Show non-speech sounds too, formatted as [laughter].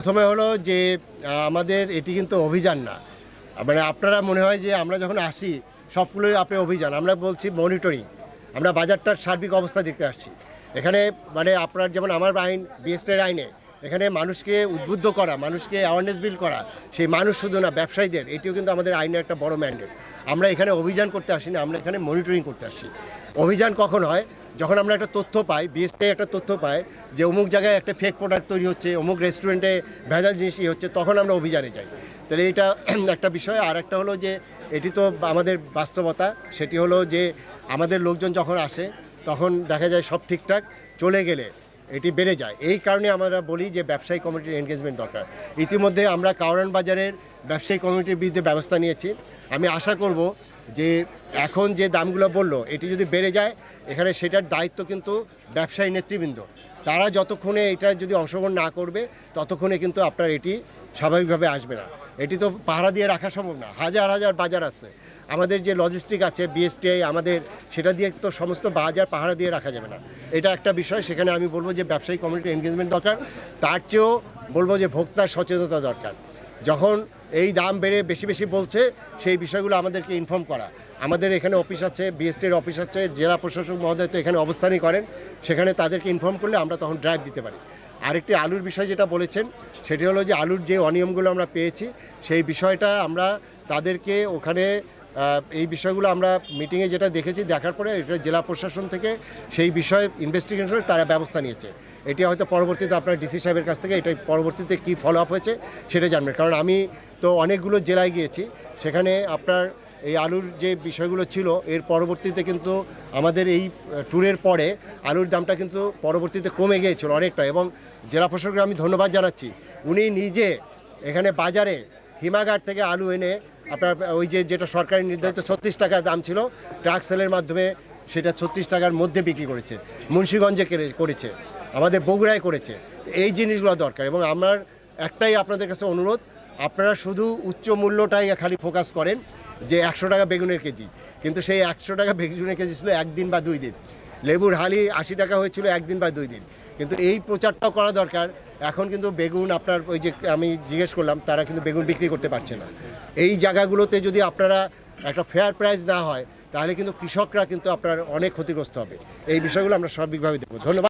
প্রথমে হলো যে আমাদের এটি কিন্তু অভিযান না। মানে আপনারা মনে হয় যে, আমরা যখন আসি, সবগুলোই আপনার অভিযান। আমরা বলছি মনিটরিং আমরা বাজারটার সার্বিক অবস্থা দেখতে আসছি। এখানে মানে আপনার যেমন আমার আইন বিএসটের আইনে, এখানে মানুষকে উদ্বুদ্ধ করা, মানুষকে অ্যাওয়ারনেস বিল করা, সেই মানুষ শুধু না, ব্যবসায়ীদের, এটিও কিন্তু আমাদের আইনের একটা বড় ম্যান্ডেট আমরা এখানে অভিযান করতে আসি না, আমরা এখানে মনিটরিং করতে আসছি। অভিযান কখন হয়? যখন আমরা একটা তথ্য পাই বিএসপি একটা তথ্য পাই যে অমুক জায়গায় একটা ফেক প্রোডাক্ট তৈরি হচ্ছে, অমুক রেস্টুরেন্টে ভেজাল জিনিস ইয়ে হচ্ছে, তখন আমরা অভিযানে যাই। তাহলে এটা [clears throat] একটা বিষয়। আর একটা হলো যে, এটি তো আমাদের বাস্তবতা, সেটি হলো যে, আমাদের লোকজন যখন আসে, তখন দেখা যায় সব ঠিকঠাক, চলে গেলে এটি বেড়ে যায়। এই কারণে আমরা বলি যে, ব্যবসায়ী কমিটির এনগেজমেন্ট দরকার। ইতিমধ্যে আমরা কাউরান বাজারের ব্যবসায়ী কমিটির বিরুদ্ধে ব্যবস্থা নিয়েছি। আমি আশা করব যে এখন যে দামগুলো বলল, এটি যদি বেড়ে যায়, এখানে সেটার দায়িত্ব কিন্তু ব্যবসায়ী নেতৃবৃন্দ। তারা যতক্ষণে এটা যদি অংশগ্রহণ না করবে, ততক্ষণে কিন্তু আপনার এটি স্বাভাবিকভাবে আসবে না। এটি তো পাহারা দিয়ে রাখা সম্ভব না। হাজার হাজার বাজার আছে। আমাদের যে লজিস্টিক আছে বিএসটিআই আমাদের সেটা দিয়ে তো সমস্ত বাজার পাহারা দিয়ে রাখা যাবে না। এটা একটা বিষয়, সেখানে আমি বলব যে ব্যবসায়ী কমিউনিটি এনগেজমেন্ট দরকার। তার চেয়েও বলব যে ভোক্তার সচেতনতা দরকার। যখন এই দাম বেড়ে বেশি বেশি বলছে, সেই বিষয়গুলো আমাদেরকে ইনফর্ম করা। আমাদের এখানে অফিস আছে বিএসটির অফিস আছে, জেলা প্রশাসক মহোদয় তো এখানে অবস্থানই করেন। সেখানে তাদেরকে ইনফর্ম করলে আমরা তখন ড্রাইভ দিতে পারি। আরেকটি আলুর বিষয় যেটা বলেছেন, সেটি হলো যে আলুর যে অনিয়মগুলো আমরা পেয়েছি, সেই বিষয়টা আমরা তাদেরকে ওখানে এই বিষয়গুলো আমরা মিটিংয়ে যেটা দেখেছি, দেখার পরে এটা জেলা প্রশাসন থেকে সেই বিষয়ে ইনভেস্টিগেশন করে তারা ব্যবস্থা নিয়েছে। এটি হয়তো পরবর্তীতে আপনার ডিসি সাহেবের কাছ থেকে এটা পরবর্তীতে কী ফলো আপ হয়েছে সেটা জানবেন। কারণ আমি তো অনেকগুলো জেলায় গিয়েছি, সেখানে আপনার এই আলুর যে বিষয়গুলো ছিল, এর পরবর্তীতে কিন্তু আমাদের এই ট্যুরের পরে আলুর দামটা কিন্তু পরবর্তীতে কমে গিয়েছিল অনেকটা এবং জেলা প্রশাসককে আমি ধন্যবাদ জানাচ্ছি। উনি নিজে এখানে বাজারে হিমাগার থেকে আলু এনে আপনার, ওই যে যেটা সরকারি নির্ধারিত ছত্রিশ টাকা দাম ছিল ট্রাক সেলের মাধ্যমে সেটা ছত্রিশ টাকার মধ্যে বিক্রি করেছে। মুন্সীগঞ্জে করেছে। আমাদের বগুড়ায় করেছে। এই জিনিসগুলো দরকার এবং আমার একটাই আপনাদের কাছে অনুরোধ, আপনারা শুধু উচ্চ মূল্যটাই খালি ফোকাস করেন যে একশো টাকা বেগুনের কেজি। কিন্তু সেই একশো টাকা বেগুনের কেজি ছিল একদিন বা দুই দিন। লেবুর হালি আশি টাকা হয়েছিল একদিন বা দুই দিন। কিন্তু এই প্রচারটাও করা দরকার। এখন কিন্তু বেগুন আপনার ওই যে আমি জিজ্ঞেস করলাম, তারা কিন্তু বেগুন বিক্রি করতে পারছে না। এই জায়গাগুলোতে যদি আপনারা একটা ফেয়ার প্রাইস না হয়, তাহলে কিন্তু কৃষকরা কিন্তু আপনার অনেক ক্ষতিগ্রস্ত হবে। এই বিষয়গুলো আমরা সার্বিকভাবে দেখব। ধন্যবাদ।